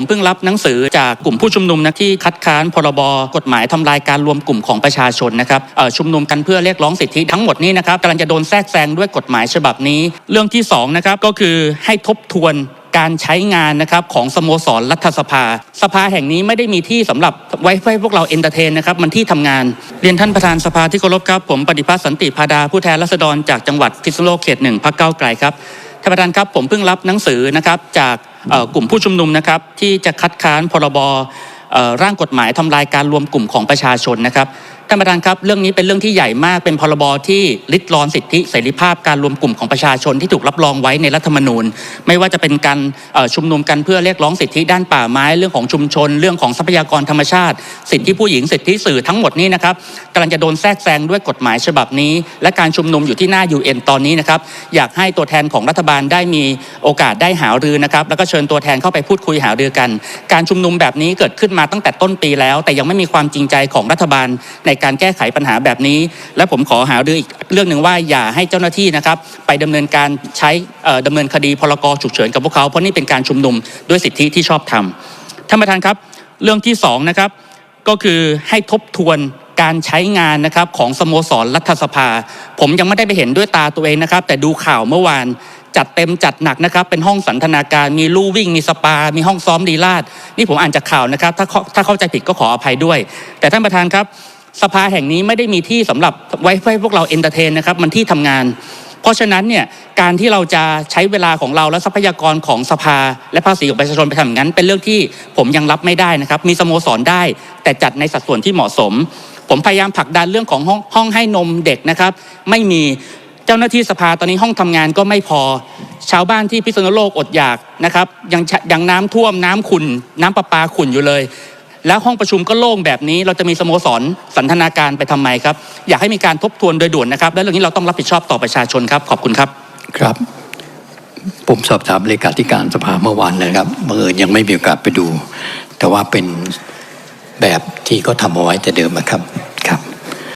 ผมเพิ่งรับหนังสือจากกลุ่มผู้ชุมนุมนะที่คัดค้านพรบกฎหมายทำลายการรวมกลุ่มของประชาชนนะครับชุมนุมกันเพื่อเรียกร้องสิทธิทั้งหมดนี้นะครับกำลังจะโดนแทรกแซงด้วยกฎหมายฉบับนี้ เรื่องที่สองนะครับก็คือให้ทบทวนการใช้งานนะครับของสโมสรรัฐสภา สภาแห่งนี้ไม่ได้มีที่สำหรับไว้ให้พวกเราเอนเตอร์เทนนะครับ มันที่ทำงาน เรียนท่านประธานสภาที่เคารพครับ ผมปฏิพัฒน์สันติพาดาผู้แทนราษฎรจากจังหวัดพิษณุโลกเขตหนึ่งพรรคก้าไกลครับท่านประธานครับผมเพิ่งรับหนังสือนะครับจาก กลุ่มผู้ชุมนุมนะครับที่จะคัดค้านพรบร่างกฎหมายทำลายการรวมกลุ่มของประชาชนนะครับ ท่านประธานครับเรื่องนี้เป็นเรื่องที่ใหญ่มากเป็นพรบที่ลิดรอนสิทธิเสรีภาพการรวมกลุ่มของประชาชนที่ถูกรับรองไว้ในรัฐธรรมนูญ ไม่ว่าจะเป็นการชุมนุมกันเพื่อเรียกร้องสิทธิด้านป่าไม้เรื่องของชุมชน เรื่องของทรัพยากรธรรมชาติ สิทธิผู้หญิงสิทธิสื่อทั้งหมดนี้นะครับกำลังจะโดนแทรกแซงด้วยกฎหมายฉบับนี้ และการชุมนุมอยู่ที่หน้า UN ตอนนี้นะครับอยากให้ตัวแทนของรัฐบาลได้มีโอกาสได้หารือนะครับแล้วก็เชิญตัวแทนเข้าไปพูดคุยหารือกัน การชุมนุมแบบนี้เกิดขึ้นมาตั้งแต่ต้นปีแล้ว แต่ยังไม่มีความจริงใจของรัฐบาลในการแก้ไขปัญหาแบบนี้ และผมขอหารืออีกเรื่องหนึ่งว่าอย่าให้เจ้าหน้าที่นะครับไปดำเนินการใช้เอ่อดำเนินคดีพรกฉุกเฉินกับพวกเขาเพราะนี่เป็นการชุมนุมด้วยสิทธิที่ชอบทำท่านประธานครับ เรื่องที่สองนะครับก็คือให้ทบทวนการใช้งานนะครับของสโมสรรัฐสภา ผมยังไม่ได้ไปเห็นด้วยตาตัวเองนะครับ แต่ดูข่าวเมื่อวานจัดเต็มจัดหนักนะครับ เป็นห้องสันทนาการมีลู่วิ่ง มีสปา มีห้องซ้อมดีลาดนี่ผมอ่านจากข่าวนะครับ ถ้าถ้าเข้าใจผิดก็ขออภัยด้วย แต่ท่านประธานครับ สภาแห่งนี้ไม่ได้มีที่สำหรับไว้ให้พวกเราเอนเตอร์เทนนะครับมันที่ทำงาน เพราะฉะนั้นเนี่ยการที่เราจะใช้เวลาของเราและทรัพยากรของสภา และภาษีของประชาชนไปทำอย่างนั้น เป็นเรื่องที่ผมยังรับไม่ได้นะครับ มีสโมสรได้ แต่จัดในสัดส่วนที่เหมาะสม ผมพยายามผลักดันเรื่องของห้องห้องให้นมเด็กนะครับ ไม่มีเจ้าหน้าที่สภาตอนนี้ห้องทำงานก็ไม่พอ ชาวบ้านที่พิษณุโลกอดอยากนะครับยังยังน้ำท่วมน้ำขุ่นน้ำประปาขุ่นอยู่เลย แล้วห้องประชุมก็โล่งแบบนี้ เราจะมีสโมสรสันทนาการไปทำไมครับ อยากให้มีการทบทวนโดยด่วนนะครับ และเรื่องนี้เราต้องรับผิดชอบต่อประชาชนครับขอบคุณครับครับ ผมสอบถามเลขาธิการสภาเมื่อวานเลยครับบังเอิญยังไม่มีโอกาสไปดู แต่ว่าเป็นแบบที่เขาทำเอาไว้แต่เดิมนะครับ